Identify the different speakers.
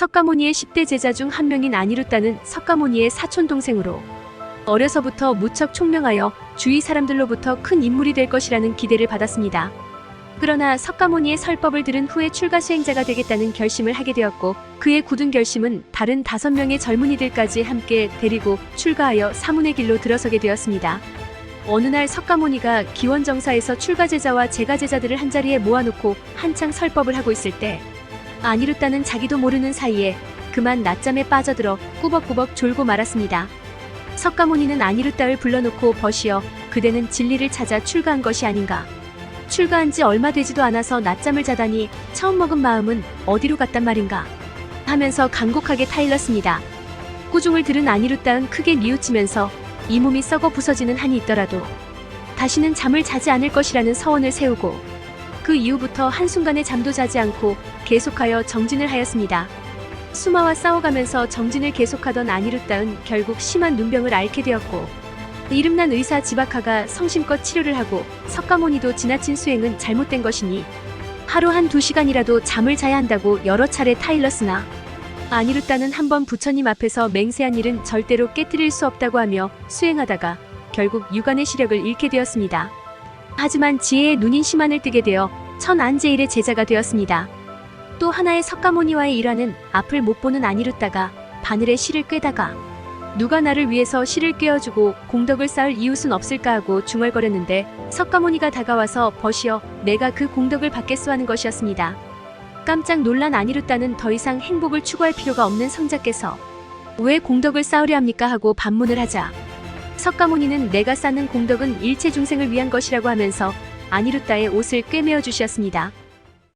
Speaker 1: 석가모니의 10대 제자 중 한 명인 아니루따는 석가모니의 사촌 동생으로 어려서부터 무척 총명하여 주위 사람들로부터 큰 인물이 될 것이라는 기대를 받았습니다. 그러나 석가모니의 설법을 들은 후에 출가 수행자가 되겠다는 결심을 하게 되었고 그의 굳은 결심은 다른 다섯 명의 젊은이들까지 함께 데리고 출가하여 사문의 길로 들어서게 되었습니다. 어느 날 석가모니가 기원정사에서 출가 제자와 제가 제자들을 한자리에 모아놓고 한창 설법을 하고 있을 때 아니루따는 자기도 모르는 사이에 그만 낮잠에 빠져들어 꾸벅꾸벅 졸고 말았습니다. 석가모니는 아니루따를 불러놓고 버시어 그대는 진리를 찾아 출가한 것이 아닌가. 출가한 지 얼마 되지도 않아서 낮잠을 자다니 처음 먹은 마음은 어디로 갔단 말인가. 하면서 간곡하게 타일렀습니다. 꾸중을 들은 아니루따는 크게 뉘우치면서 이 몸이 썩어 부서지는 한이 있더라도 다시는 잠을 자지 않을 것이라는 서원을 세우고 그 이후부터 한순간에 잠도 자지 않고 계속하여 정진을 하였습니다. 수마와 싸워가면서 정진을 계속하던 아니루따은 결국 심한 눈병을 앓게 되었고 이름난 의사 지바카가 성심껏 치료를 하고 석가모니도 지나친 수행은 잘못된 것이니 하루 한 두 시간이라도 잠을 자야 한다고 여러 차례 타일렀으나 아니루따는 한번 부처님 앞에서 맹세한 일은 절대로 깨뜨릴 수 없다고 하며 수행하다가 결국 유관의 시력을 잃게 되었습니다. 하지만 지혜의 눈인 시만을 뜨게 되어 천 안제일의 제자가 되었습니다. 또 하나의 석가모니와의 일화는 앞을 못 보는 아니루따가 바늘에 실을 꿰다가 누가 나를 위해서 실을 꿰어주고 공덕을 쌓을 이웃은 없을까 하고 중얼거렸는데 석가모니가 다가와서 버시어 내가 그 공덕을 받겠소 하는 것이었습니다. 깜짝 놀란 아니루따는 더 이상 행복을 추구할 필요가 없는 성자께서 왜 공덕을 쌓으려 합니까 하고 반문을 하자 석가모니는 내가 쌓는 공덕은 일체 중생을 위한 것이라고 하면서 아니루따의 옷을 꿰매어 주셨습니다.